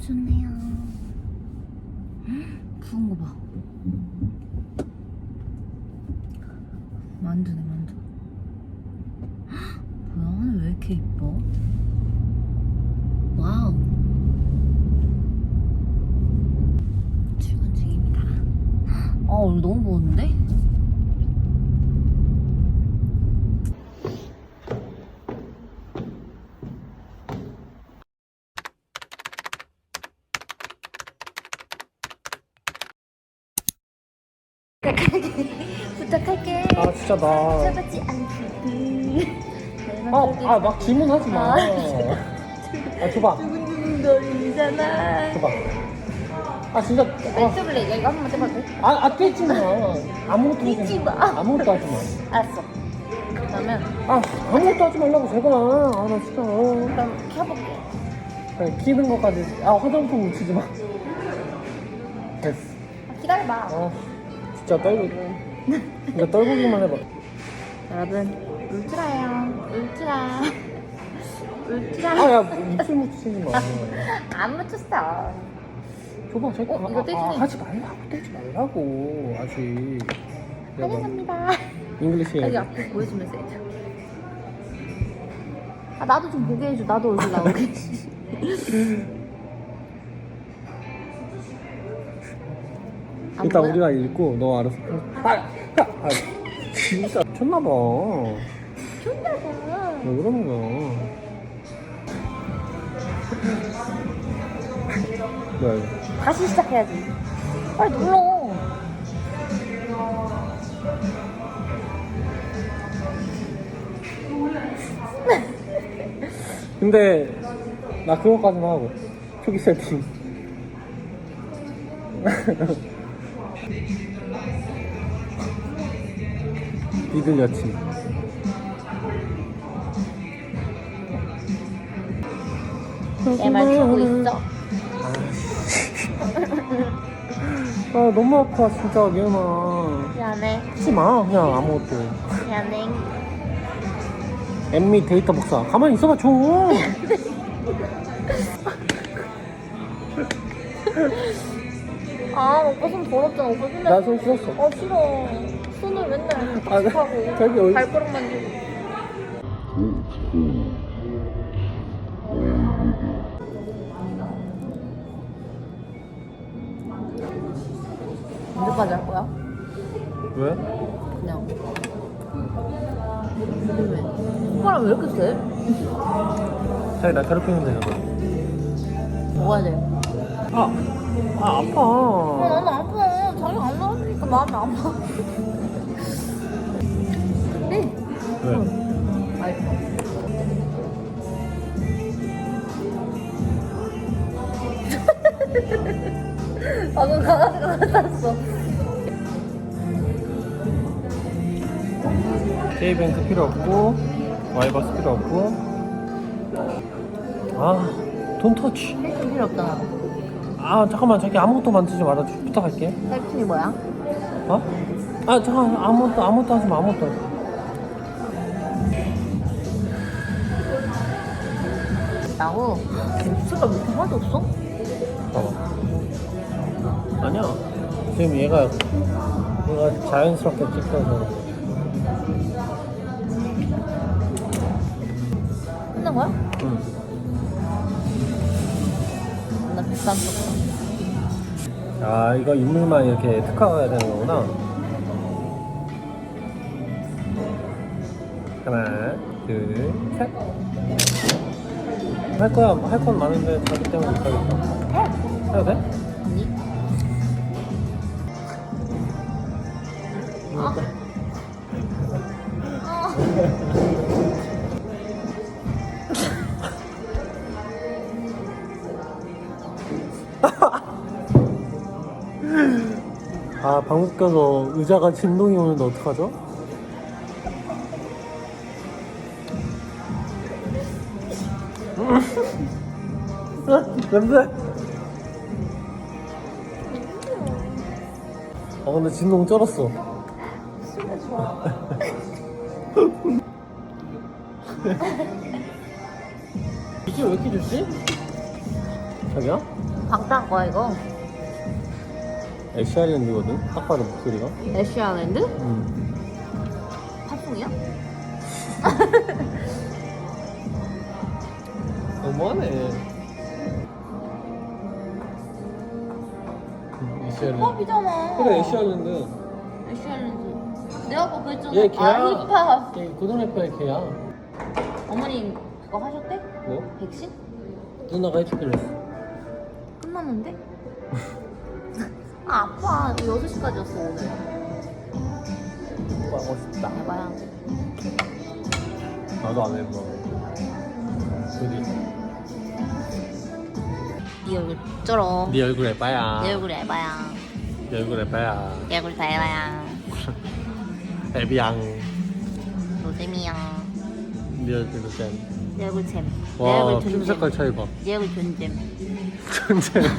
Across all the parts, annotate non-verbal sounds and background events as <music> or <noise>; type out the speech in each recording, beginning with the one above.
좋네요. 부은 거 봐. 만두네 만두. <gasps> 뭐야 왜 이렇게 이뻐? 와우. 출근 중입니다. 아 <gasps> 오늘 너무 더운데? 부탁할게. 아 진짜 나. 잡았지 않거든. 아, 아, 막 질문하지 마. 아, 아, 줘봐. 두근두근 거리잖아. 줘봐. 아, 진짜. 나 아, 해볼래? 이거 한 번만 해봐도 돼? 아, 아 떼지 마. 아무것도 하지 떼지 마. 마. 아무것도 하지 마. 알았어. 그러면 아, 아무것도 하지 말라고, 제발. 아, 나 진짜. 그럼 켜볼게. 그래, 키는 것까지. 아, 화장품 묻히지 마. 됐어. 아, 기다려봐. 아, 진짜 떨고. 진짜 떨고기만 해봐. 여러분, 울트라예요. 울트라. 울트라. 아, 야, 입술 묻히지 마. 안 묻혔어. 줘봐, 제발. 어, 이거 아, 떼주네. 아, 하지 말라고, 떼지 말라고. 아직. 확인합니다. 잉글리시 여기. 앞에 보여주면서 해줘. 아, 나도 좀 보게 해줘. 나도 얼굴 나오게. <laughs> 일단? 우리가 읽고 너 알아서 아, 아, 아 진짜 미쳤나봐 좋다고. 왜 그러는 거야 뭐야 이거 다시 시작해야지. 빨리 눌러. 근데 나 그거까지만 하고 초기 세팅 <laughs> 믿을 여친 내말 듣고 있어. 아 너무 아파 진짜 미안아 미안해. 하지마 그냥 아무것도 미안해. 엠미 데이터 복사 가만히 있어봐 좀 <laughs> 아, 오빠 손 더럽잖아. 오빠 손 나 손 씻었어 어, 싫어. 손을 맨날 아, 나- 하고 저기 얼- 발가락 만지고. 언제까지 할 거야? 왜? 그냥. 왜? 오빠랑 왜 이렇게 세? 자기 나 괴롭히면 되잖아 먹어야 돼. 아, 아 아, 아파 나는 아파. 자기가 안 나와주니까 마음이 아파. 네. 왜? 아이고. <laughs> 방금 강아지가 나탔어. K뱅크 필요 없고 와이버스 필요 없고 아 돈 터치 헬스 필요 없잖아. 아 잠깐만 자기 아무것도 만지지 말아 주- 부탁할게 헬스이 뭐야? 어? 아 잠깐 아무것도 아무것도 하지 마 아무것도 하지 마. 나고 색깔 왜 이렇게 하나도 없어? 봐봐 아니야 지금 얘가 얘가 자연스럽게 찍혀서 끝난 거야? 응. 나 비싼 거. 아 이거 인물만 이렇게 특화가 되는 거구나 하나 둘 셋 할 거야 할 건 많은데 자기 때문에 못하겠다 해. 해도 돼? 아니. 아. 아 <laughs> 방귀 껴서 의자가 진동이 오는데 어떡하죠? 냄새 아 근데 진동 쩔었어. 이게 왜 이렇게 좋지? 자기야? 방탄 거야 이거? 애쉬 아일랜드거든? 딱 봐도 목소리가 애쉬아랜드? 응 팝송이야? <laughs> 너무하네 애쉬 아일랜드 힙합이잖아 그래 애쉬 아일랜드 애쉬아랜드 내가 아까 그랬잖아 얘 걔야 아 힙합 걔 고등학교의 걔야 어머님 그거 하셨대? 뭐? 백신? 누나가 했어 끝났는데? <laughs> 아 아파 6시까지였어 오늘. 하고 싶다. 해봐야. 나도 안 해봐. 저기 네 얼굴 쩔어. 네 얼굴 해봐야. 네 얼굴 해봐야. 네 얼굴 해봐야. 네 얼굴 다 해봐야. <laughs> 에비양. 노잼이야. 네 얼굴도 짠내 얼굴 잼. 내 와, 얼굴 피부 존잼. 색깔 차이 봐. 내 얼굴 존잼. 존재. <laughs>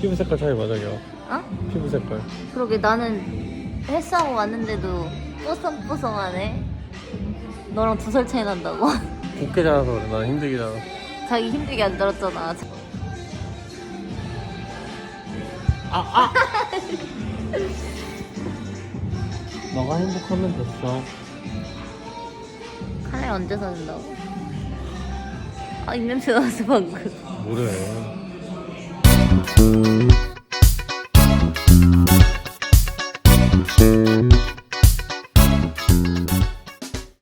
피부 색깔 차이 봐, 저기요. 어? 피부 색깔. 그러게 나는 헬스하고 왔는데도 뽀송뽀송하네. 너랑 두 살 차이 난다고? <laughs> 곱게 자라서 그래. 난 힘들게 자라. 자기 힘들게 안 들었잖아. 아, 아! <laughs> 너가 행복하면 됐어. 카레 언제 사준다고? 아, 입냄새 나서 방금. 뭐래. Thank you.